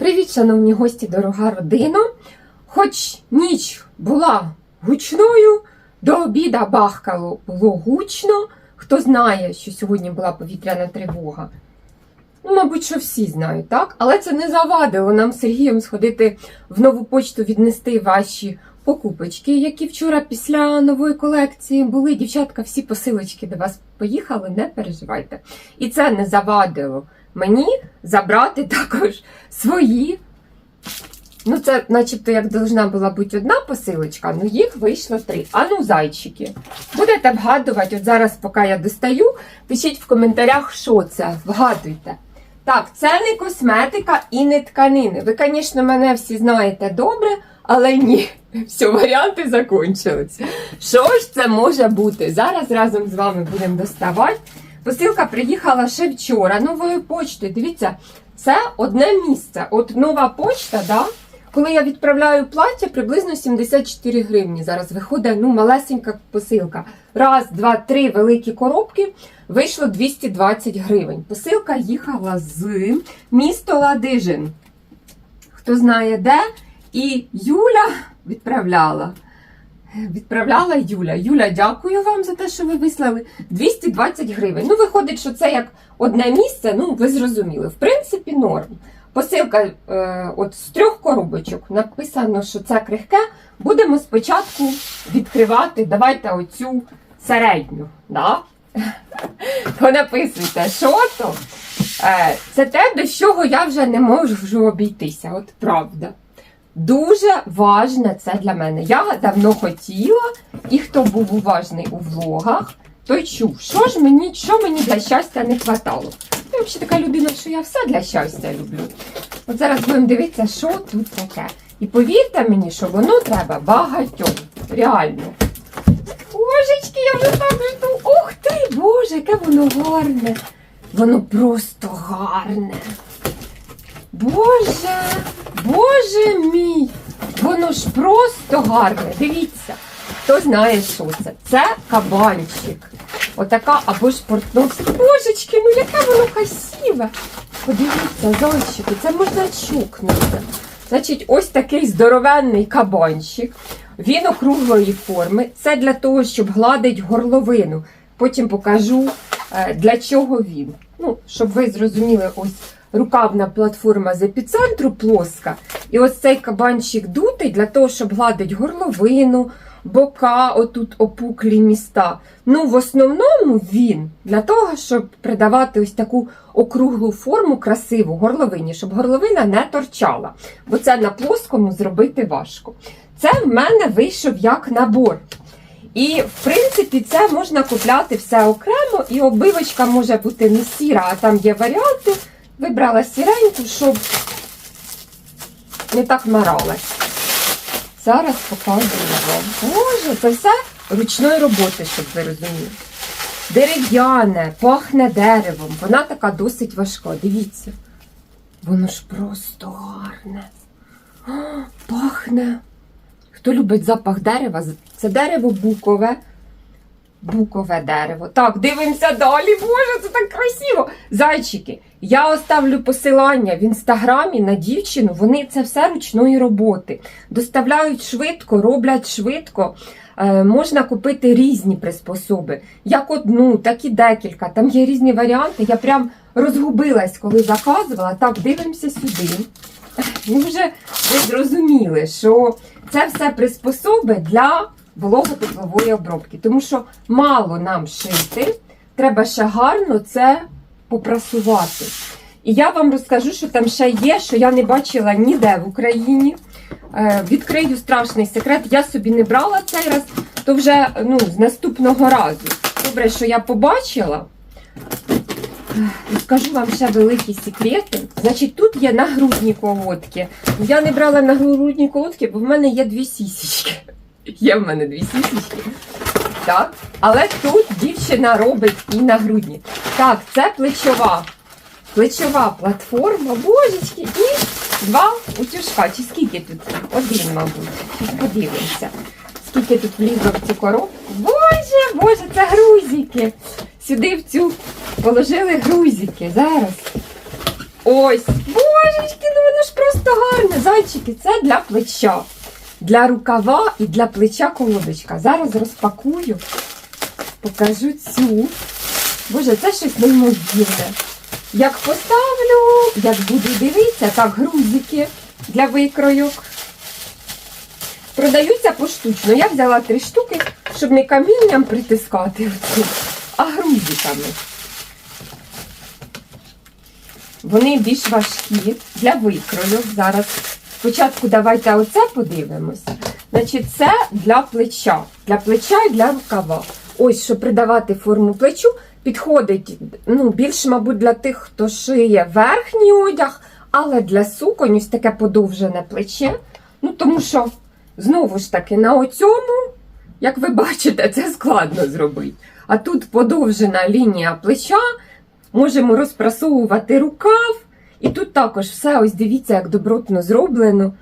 Привіт, шановні гості, дорога родина. Хоч ніч була гучною, до обіда бахкало було гучно. Хто знає, що сьогодні була повітряна тривога? Ну, мабуть, що всі знають, так? Але це не завадило нам з Сергієм сходити в нову почту, віднести ваші покупочки, які вчора після нової колекції були. Дівчатка, всі посилочки до вас поїхали, не переживайте. І це не завадило мені забрати також свої. Ну, це, начебто, як должна була бути одна посилочка, ну їх вийшло три. А ну, зайчики. Будете вгадувати, от зараз, поки я достаю, пишіть в коментарях, що це. Вгадуйте. Так, це не косметика і не тканини. Ви, звісно, мене всі знаєте добре, але ні. Все, варіанти закончились. Що ж це може бути? Зараз разом з вами будемо доставати. Посилка приїхала ще вчора новою почтою. Дивіться, це одне місце. От нова почта, да? коли я відправляю плаття, приблизно 74 гривні. Зараз виходить ну, малесенька посилка. Раз, два, три великі коробки. Вийшло 220 гривень. Посилка їхала з міста Ладижин. Хто знає де? І Юля відправляла. Відправляла Юля. Юля, дякую вам за те, що ви вислали 220 гривень. Ну, виходить, що це як одне місце, ну, ви зрозуміли. В принципі, норм. Посилка е, от з трьох коробочок написано, що це крихке. Будемо спочатку відкривати. Давайте оцю середню. Да? Понаписуйте, що то. Е, це те, без чого я вже не можу обійтися. От правда. Дуже важне це для мене. Я давно хотіла, і хто був уважний у влогах, той чув, що ж мені, що мені для щастя не хватало. Я взагалі така людина, що я все для щастя люблю. От зараз будемо дивитися, що тут таке. І повірте мені, що воно треба багатьом. Реально. Божечки, я вже так жду. Ух ти, Боже, яке воно гарне. Воно просто гарне. Боже, Боже мій! Воно ж просто гарне. Дивіться, хто знає, що це? Це кабанчик. Отака або ж портновська. Божечки, ну яке воно красиве. Подивіться, зайчики, це можна чукнути. Значить, ось такий здоровенний кабанчик. Він округлої форми. Це для того, щоб гладить горловину. Потім покажу, е, для чого він. Ну, щоб ви зрозуміли, ось рукавна платформа з епіцентру плоска. І ось цей кабанчик дутий для того, щоб гладить горловину, бока, отут опуклі міста. Ну, в основному він для того, щоб придавати ось таку округлу форму красиву горловині, щоб горловина не торчала. Бо це на плоскому зробити важко. Це в мене вийшов як набор. І, в принципі, це можна купляти все окремо, і обивочка може бути не сіра, а там є варіанти. Вибрала сіреньку, щоб не так маралась. Зараз показую вам. Боже, це все ручної роботи, щоб ви розуміли. Дерев'яне, пахне деревом. Вона така досить важка. Дивіться. Воно ж просто гарне. О, пахне. Хто любить запах дерева, це дерево букове. Букове дерево. Так, дивимося далі. Боже, це так красиво. Зайчики, я оставлю посилання в інстаграмі на дівчину. Вони це все ручної роботи. Доставляють швидко, роблять швидко. Е, можна купити різні приспособи. Як одну, так і декілька. Там є різні варіанти. Я прям розгубилась, коли заказувала. Так, дивимося сюди. Ви вже ви зрозуміли, що це все приспособи для вологотеплової обробки. Тому що мало нам шити, треба ще гарно це попрасувати. І я вам розкажу, що там ще є, що я не бачила ніде в Україні. Е, відкрию страшний секрет. Я собі не брала цей раз, то вже ну, з наступного разу. Добре, що я побачила. Скажу вам ще великі секрети. Значить, тут є нагрудні колодки. Я не брала нагрудні колодки, бо в мене є дві сісічки. Є в мене дві сісічки. Так. Але тут дівчина робить і нагрудні. Так, це плечова. Плечова платформа, божечки, і два утюжка. Чи скільки тут? Один, мабуть. Подивимося. Скільки тут влізло в цю коробку. Боже, боже, це грузики. Сюди в цю положили грузики. Зараз. Ось. Божечки, ну воно ж просто гарне, зайчики, це для плеча. Для рукава і для плеча колодочка. Зараз розпакую, покажу цю. Боже, це щось неймовірне. Як поставлю, як буду дивитися, так, грузики для викройок. Продаються поштучно. Я взяла три штуки, щоб не камінням притискати, а грузиками. Вони більш важкі для викройок. Зараз спочатку давайте оце подивимось. Значить, це для плеча. Для плеча і для рукава. Ось, щоб придавати форму плечу, підходить ну, більше, мабуть, для тих, хто шиє верхній одяг, але для суконь ось таке подовжене плече. Ну, тому що, знову ж таки, на оцьому, як ви бачите, це складно зробити. А тут подовжена лінія плеча, можемо розпрасовувати рукав. І тут також все, ось дивіться, як добротно зроблено.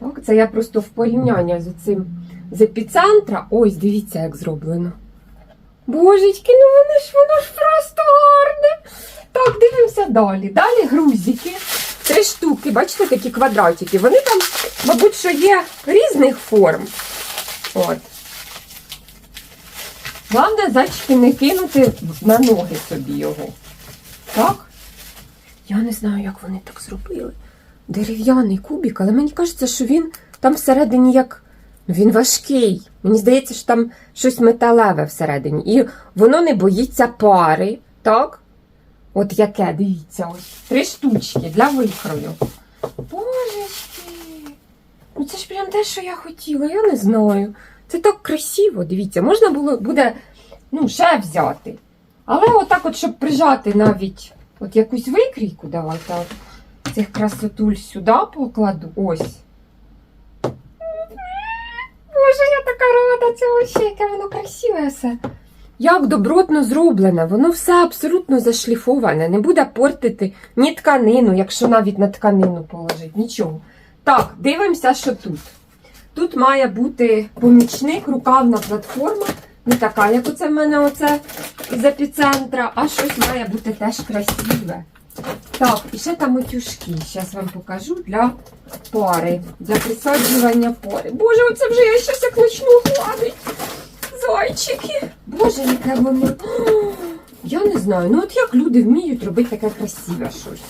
Так, це я просто в порівнянні з цим з епіцентра. Ось, дивіться, як зроблено. Божечки, ну воно ж воно ж просто гарне. Так, дивимося далі. Далі грузики. Три штуки, бачите, такі квадратики. Вони там, мабуть, що є різних форм. От. Головне, зайчики, не кинути на ноги собі його. Так? Я не знаю, як вони так зробили. Дерев'яний кубик, але мені кажеться, що він там всередині як. Він важкий. Мені здається, що там щось металеве всередині. І воно не боїться пари, так? От яке, дивіться, ось. Три штучки для викрою. Божечки. Ну це ж прям те, що я хотіла, я не знаю. Це так красиво, дивіться, можна було буде ну, ще взяти. Але отак, от, щоб прижати навіть от якусь викрійку, давайте цих красотуль сюди покладу. Ось. Боже, я така рада цього ще, яке воно красиве все. Як добротно зроблене, воно все абсолютно зашліфоване, не буде портити ні тканину, якщо навіть на тканину положить, нічого. Так, дивимося, що тут. Тут має бути помічник, рукавна платформа, не така, як оце в мене оце з епіцентра, а щось має бути теж красиве. Так, і ще там утюжки. Зараз вам покажу для пари, для присаджування пари. Боже, оце вже я щось як почну гладити. Зайчики. Боже, яке воно. Я не знаю. Ну от як люди вміють робити таке красиве щось.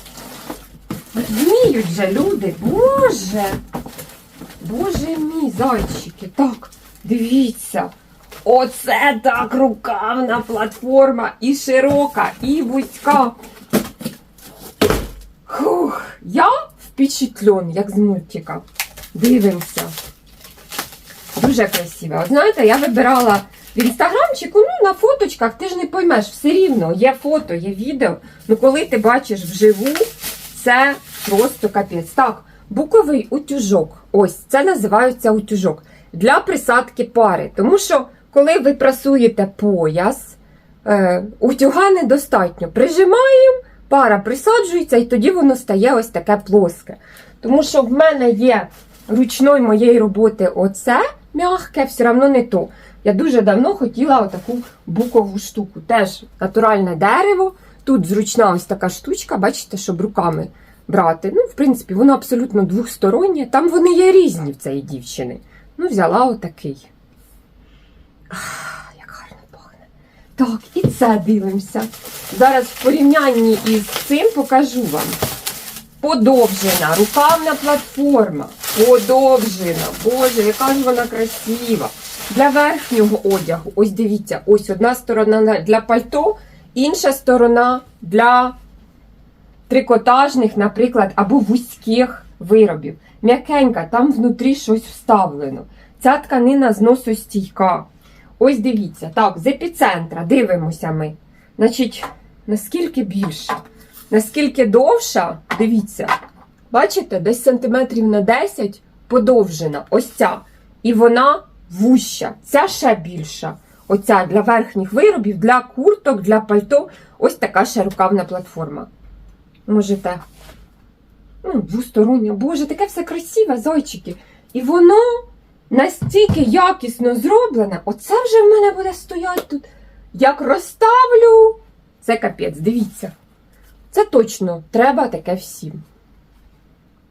От вміють же люди, боже. Боже мій, зайчики. Так, дивіться. Оце так рукавна платформа і широка, і вузька. Хух, я впечатлен, як з мультика. Дивимося. Дуже красиво. От знаєте, я вибирала в інстаграмчику, ну, на фоточках, ти ж не поймеш, все рівно, є фото, є відео. Ну, коли ти бачиш вживу, це просто капець. Так, буковий утюжок. Ось, це називається утюжок. Для присадки пари. Тому що, коли ви прасуєте пояс, е, утюга недостатньо. Прижимаємо, пара присаджується, і тоді воно стає ось таке плоске. Тому що в мене є ручної моєї роботи оце м'яке, все одно не то. Я дуже давно хотіла отаку букову штуку. Теж натуральне дерево. Тут зручна ось така штучка, бачите, щоб руками брати. Ну, в принципі, воно абсолютно двохстороннє. Там вони є різні в цієї дівчини. Ну, взяла отакий. Як гарно пахне. Так, і це дивимося. Зараз в порівнянні із цим покажу вам. Подовжена, рукавна платформа. Подовжена. Боже, яка ж вона красива. Для верхнього одягу. Ось дивіться, ось одна сторона для пальто, інша сторона для трикотажних, наприклад, або вузьких виробів. М'якенька, там внутрі щось вставлено. Ця тканина зносостійка. Ось дивіться, так, з епіцентра дивимося ми. Значить, наскільки більше, наскільки довша, дивіться, бачите, десь сантиметрів на 10 подовжена. Ось ця. І вона вуща. Ця ще більша. Оця для верхніх виробів, для курток, для пальто. Ось така ще рукавна платформа. Можете. Ну, двостороння. Боже, таке все красиве, зайчики. І воно настільки якісно зроблене. Оце вже в мене буде стояти тут. Як розставлю. Це капець, дивіться. Це точно треба таке всім.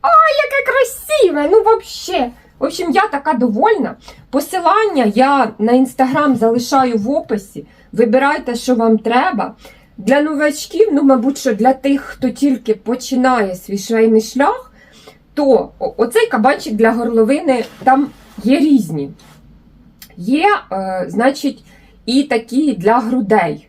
Ой, яке красиве, ну вообще. В общем, я така довольна. Посилання я на інстаграм залишаю в описі. Вибирайте, що вам треба. Для новачків, ну, мабуть, що для тих, хто тільки починає свій швейний шлях, то оцей кабанчик для горловини там є різні. Є, е, значить, і такі для грудей.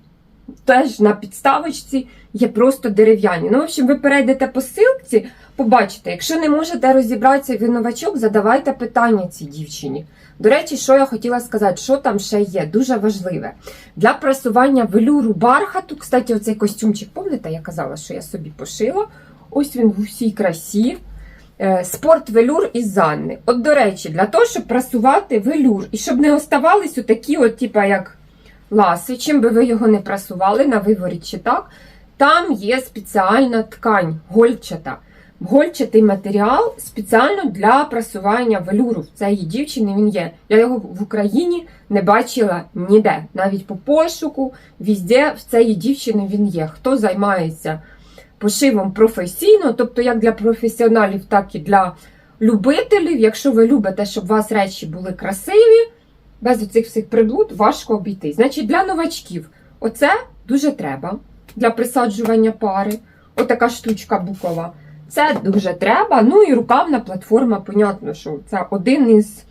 Теж на підставочці є просто дерев'яні. Ну, в общем, ви перейдете по ссылці, побачите, якщо не можете розібратися ви новачок, задавайте питання цій дівчині. До речі, що я хотіла сказати, що там ще є, дуже важливе. Для прасування велюру бархату, кстати, оцей костюмчик, пам'ятаєте, я казала, що я собі пошила. Ось він в усій красі. Е, Спорт велюр із Занни. От, до речі, для того, щоб прасувати велюр, і щоб не оставались отакі, от, типа, як ласи, чим би ви його не прасували, на виворіт чи так, там є спеціальна ткань, гольчата. Гольчатий матеріал спеціально для прасування велюру. В цієї дівчини він є. Я його в Україні не бачила ніде. Навіть по пошуку, візде в цієї дівчини він є. Хто займається пошивом професійно, тобто як для професіоналів, так і для любителів. Якщо ви любите, щоб у вас речі були красиві, без оцих всіх приблуд важко обійти. Значить, для новачків оце дуже треба для присаджування пари. Отака штучка букова. Це дуже треба. Ну і рукавна платформа, понятно, що це один із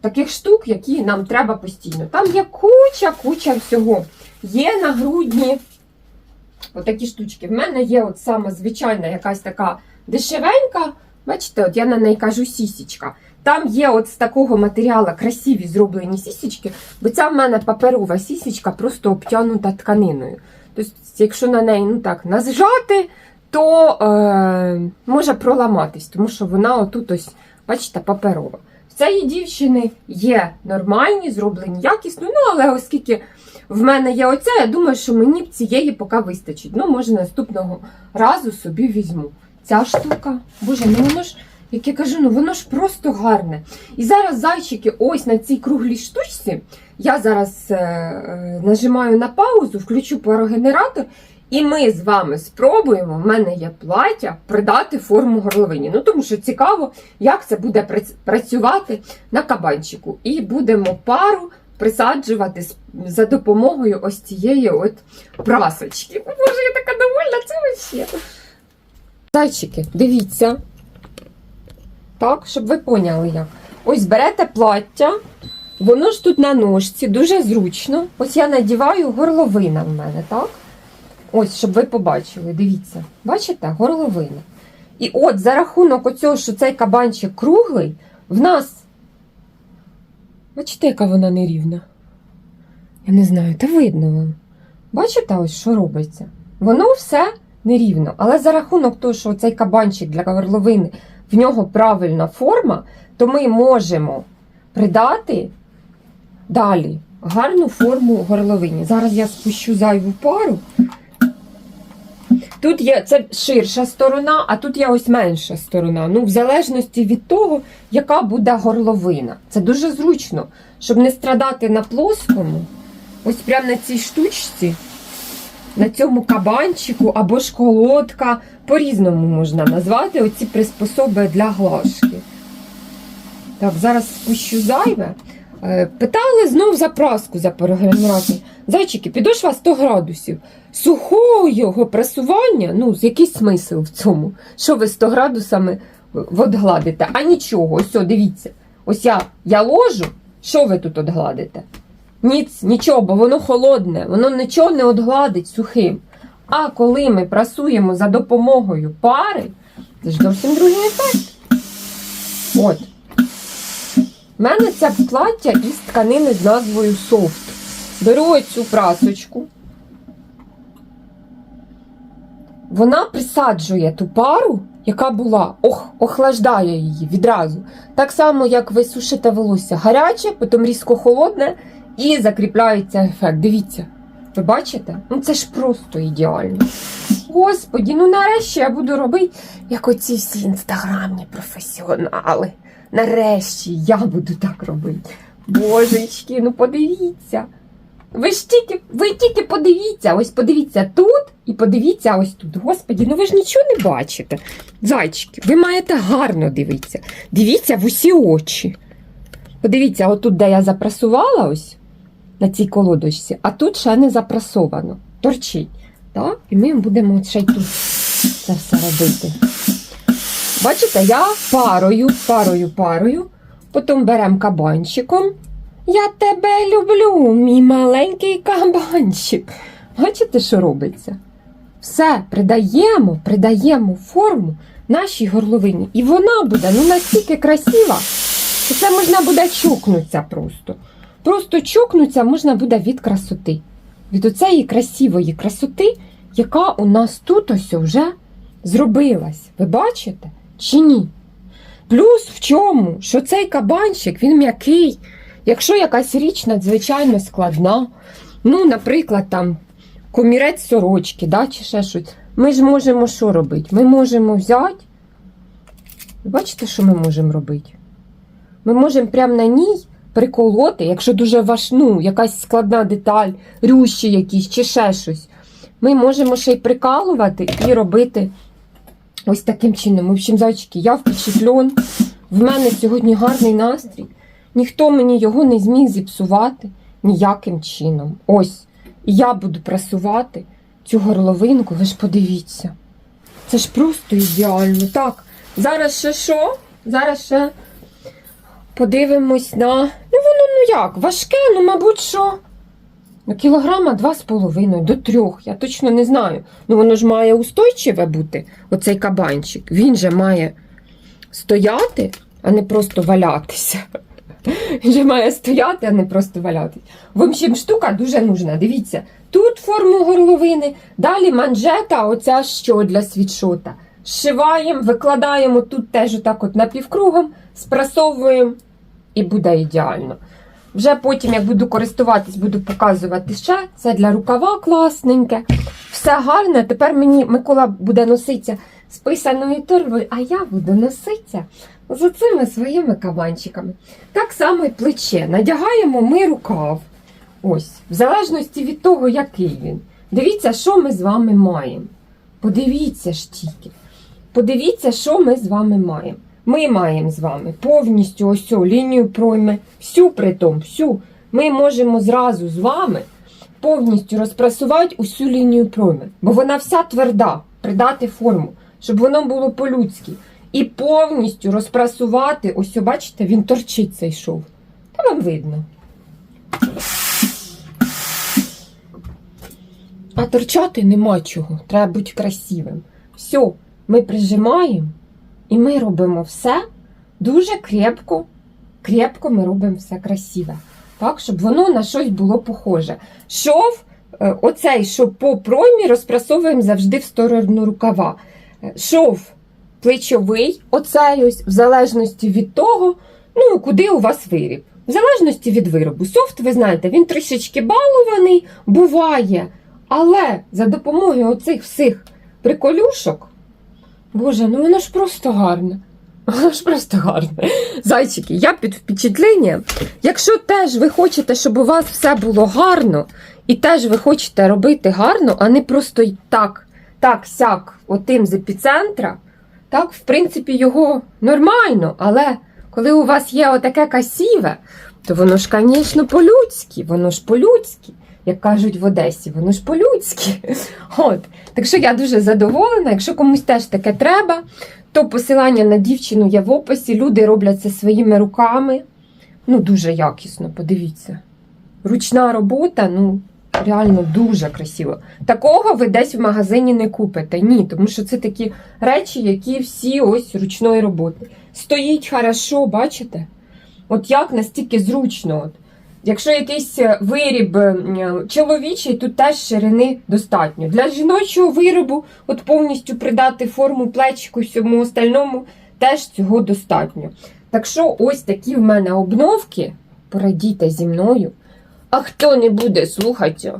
таких штук, які нам треба постійно. Там є куча-куча всього. Є на грудні отакі штучки. В мене є от саме звичайна якась така дешевенька. Бачите, от я на неї кажу сісічка. Там є от з такого матеріалу красиві зроблені сісічки, бо ця в мене паперова сісічка просто обтянута тканиною. Тобто, якщо на неї ну так нажати, то е, може проламатись, тому що вона отут ось, бачите, паперова. В цієї дівчини є нормальні, зроблені якісно, ну але оскільки в мене є оця, я думаю, що мені б цієї поки вистачить. Ну, може, наступного разу собі візьму. Ця штука, боже, ну воно ж, як я кажу, ну воно ж просто гарне. І зараз зайчики, ось на цій круглій штучці, я зараз е, е, нажимаю на паузу, включу парогенератор, і ми з вами спробуємо. В мене є плаття придати форму горловині. Ну тому що цікаво, як це буде працювати на кабанчику. І будемо пару присаджувати за допомогою ось цієї от прасочки. О, Боже, я така довольна, це вообще. Зайчики, дивіться. Так, щоб ви поняли як. Ось берете плаття, воно ж тут на ножці, дуже зручно. Ось я надіваю горловина в мене, так? Ось, щоб ви побачили, дивіться. Бачите, горловина. І от за рахунок оцього, що цей кабанчик круглий, в нас. Бачите, яка вона нерівна? Я не знаю, та видно вам. Бачите, ось що робиться? Воно все нерівно. Але за рахунок того, що цей кабанчик для горловини, в нього правильна форма, то ми можемо придати далі гарну форму горловині. Зараз я спущу зайву пару. Тут є це ширша сторона, а тут є ось менша сторона. Ну, в залежності від того, яка буде горловина. Це дуже зручно, щоб не страдати на плоскому. Ось прямо на цій штучці, на цьому кабанчику або ж колодка, по-різному можна назвати оці приспособи для глажки. Так, зараз спущу зайве. Е, Питали знов за праску за перегенератор. Зайчики, підошва 100 градусів. Сухого його прасування, ну, який смисл в цьому? Що ви 100 градусами відгладите? А нічого, ось, о, дивіться. Ось я, я ложу, що ви тут одгладите? Ніц, нічого, бо воно холодне, воно нічого не одгладить сухим. А коли ми прасуємо за допомогою пари, це ж зовсім другий ефект. От. У мене це плаття із тканини з назвою Soft. Беру оцю прасочку. Вона присаджує ту пару, яка була, ох, охлаждає її відразу. Так само, як ви сушите волосся гаряче, потім різко холодне і закріпляється ефект. Дивіться, ви бачите? Ну це ж просто ідеально. Господі, ну нарешті я буду робити, як оці всі інстаграмні професіонали. Нарешті я буду так робити. Божечки, ну подивіться. Ви ж тільки, ви тільки подивіться, ось подивіться тут і подивіться ось тут. Господі, ну ви ж нічого не бачите. Зайчики, ви маєте гарно дивитися. Дивіться в усі очі. Подивіться, отут, де я запрасувала ось на цій колодочці, а тут ще не запрасовано. Торчить. Так? І ми будемо ще й тут це все робити. Бачите, я парою, парою, парою. Потім беремо кабанчиком. Я тебе люблю, мій маленький кабанчик. Бачите, що робиться? Все придаємо, придаємо форму нашій горловині. І вона буде ну, настільки красива, що це можна буде чокнутися просто. Просто чокнутися можна буде від красоти. Від оцеї красивої красоти, яка у нас тут ось вже зробилась. Ви бачите? Чи ні? Плюс в чому? Що цей кабанчик, він м'який. Якщо якась річ надзвичайно складна, ну, наприклад, там комірець сорочки, да, чи ще щось, ми ж можемо що робити? Ми можемо взяти. Бачите, що ми можемо робити? Ми можемо прямо на ній приколоти, якщо дуже ваш, ну, якась складна деталь, рющі якісь чи ще щось. Ми можемо ще й прикалувати і робити ось таким чином. В общем, зайчики, я впечатлен. В мене сьогодні гарний настрій. Ніхто мені його не зміг зіпсувати ніяким чином. Ось. І я буду прасувати цю горловинку, ви ж подивіться. Це ж просто ідеально. Так, зараз ще що? Зараз ще подивимось на. Ну, воно ну як, важке, ну, мабуть, що. Ну, кілограма два з половиною до трьох, я точно не знаю. Ну, воно ж має устойчиве бути, оцей кабанчик. Він же має стояти, а не просто валятися. Він же має стояти, а не просто валятись. В общем, штука дуже нужна. Дивіться, тут форму горловини, далі манжета, оця що для світшота. Зшиваємо, викладаємо тут теж отак от напівкругом, спрасовуємо і буде ідеально. Вже потім, як буду користуватись, буду показувати ще. Це для рукава класненьке. Все гарне. Тепер мені Микола буде носитися з писаною торбою, а я буду носитися з цими своїми кабанчиками. Так само і плече. Надягаємо ми рукав. Ось, в залежності від того, який він. Дивіться, що ми з вами маємо. Подивіться ж тільки. Подивіться, що ми з вами маємо. Ми маємо з вами повністю ось цю лінію пройми, всю притом, всю. Ми можемо зразу з вами повністю розпрасувати усю лінію пройми, бо вона вся тверда, придати форму, щоб воно було по-людськи. І повністю розпрасувати, ось, бачите, він торчить цей шов. Та вам видно. А торчати нема чого, треба бути красивим. Все, ми прижимаємо і ми робимо все дуже крепко. Крепко ми робимо все красиве. Так, щоб воно на щось було похоже. Шов, е, оцей шов по проймі розпрасовуємо завжди в сторону рукава. Е, Шов плечовий, оцей ось, в залежності від того, ну, куди у вас виріб. В залежності від виробу. Софт, ви знаєте, він трішечки балований, буває. Але за допомогою оцих всіх приколюшок, Боже, ну воно ж просто гарне. Воно ж просто гарне. Зайчики, я під впечатленням. Якщо теж ви хочете, щоб у вас все було гарно, і теж ви хочете робити гарно, а не просто так, так, сяк, отим з епіцентра, так, в принципі, його нормально, але коли у вас є отаке касіве, то воно ж, звісно, по-людськи, воно ж по-людськи, як кажуть в Одесі, воно ж по-людськи. От. Так що я дуже задоволена. Якщо комусь теж таке треба, то посилання на дівчину є в описі. Люди роблять це своїми руками. Ну, дуже якісно, подивіться. Ручна робота, ну, реально дуже красиво. Такого ви десь в магазині не купите. Ні, тому що це такі речі, які всі ось ручної роботи. Стоїть хорошо, бачите? От як настільки зручно. От. Якщо якийсь е, виріб е, чоловічий, тут теж ширини достатньо. Для жіночого виробу, от повністю придати форму плечику всьому остальному, теж цього достатньо. Так що ось такі в мене обновки. Порадійте зі мною. А хто не буде слухати,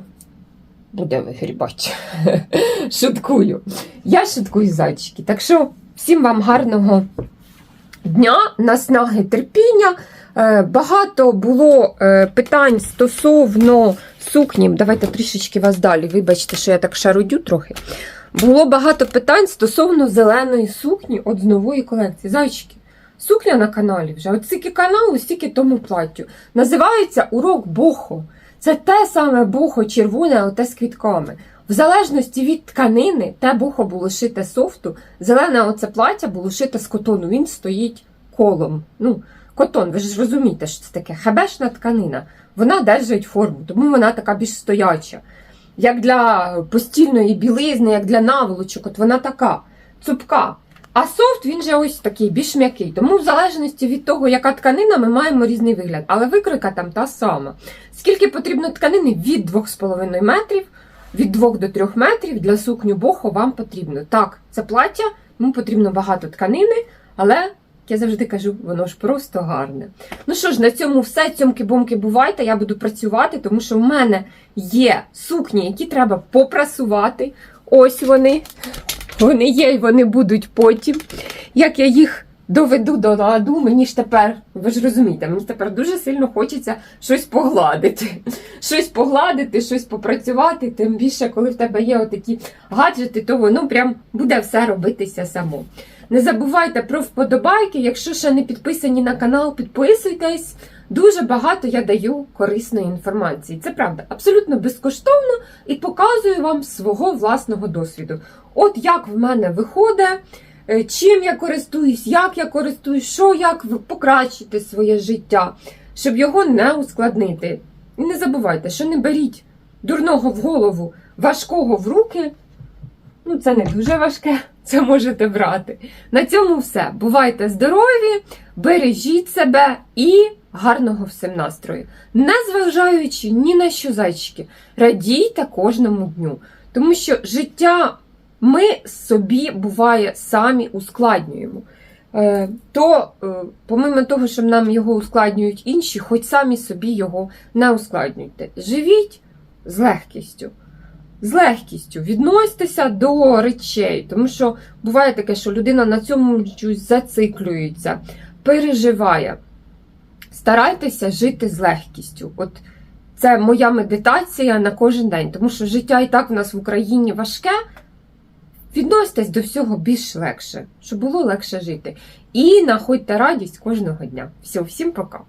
буде вигрібати. Шуткую. Я шуткую зайчики. Так що всім вам гарного дня, наснаги, терпіння. Е, Багато було е, питань стосовно сукні. Давайте трішечки вас далі. Вибачте, що я так шарудю трохи. Було багато питань стосовно зеленої сукні от з нової колекції. Зайчики, сукня на каналі вже. От стільки каналу, стільки тому платтю. Називається урок бохо. Це те саме бохо червоне, оте з квітками. В залежності від тканини, те бухо було шите софту, зелене оце плаття було шите з котону. Він стоїть колом. Ну, котон, ви ж розумієте, що це таке хебешна тканина. Вона держить форму, тому вона така більш стояча. Як для постільної білизни, як для наволочок, от вона така цупка. А софт він же ось такий, більш м'який. Тому в залежності від того, яка тканина, ми маємо різний вигляд. Але викройка там та сама. Скільки потрібно тканини? Від 2,5 метрів, від 2 до 3 метрів для сукню бохо вам потрібно. Так, це плаття, йому потрібно багато тканини, але, я завжди кажу, воно ж просто гарне. Ну що ж, на цьому все. Цьомки-бомки бувайте. Я буду працювати, тому що в мене є сукні, які треба попрасувати. Ось вони. Вони є і вони будуть потім. Як я їх доведу до ладу, мені ж тепер, ви ж розумієте, мені тепер дуже сильно хочеться щось погладити. Щось погладити, щось попрацювати. Тим більше, коли в тебе є отакі гаджети, то воно прям буде все робитися само. Не забувайте про вподобайки. Якщо ще не підписані на канал, підписуйтесь. Дуже багато я даю корисної інформації. Це правда, абсолютно безкоштовно і показую вам свого власного досвіду. От як в мене виходить, е, чим я користуюсь, як я користуюсь, що як покращити своє життя, щоб його не ускладнити. І не забувайте, що не беріть дурного в голову, важкого в руки. Ну, це не дуже важке, це можете брати. На цьому все. Бувайте здорові, бережіть себе і гарного всім настрою. Не зважаючи ні на що зайчики, радійте кожному дню. Тому що життя ми собі буває самі ускладнюємо. Е, То, е, помимо того, що нам його ускладнюють інші, хоч самі собі його не ускладнюйте. Живіть з легкістю. З легкістю відносьтеся до речей, тому що буває таке, що людина на цьому зациклюється, переживає. Старайтеся жити з легкістю. От це моя медитація на кожен день, тому що життя і так в нас в Україні важке. Відносьтесь до всього більш легше, щоб було легше жити. І знаходьте радість кожного дня. Все, всім пока!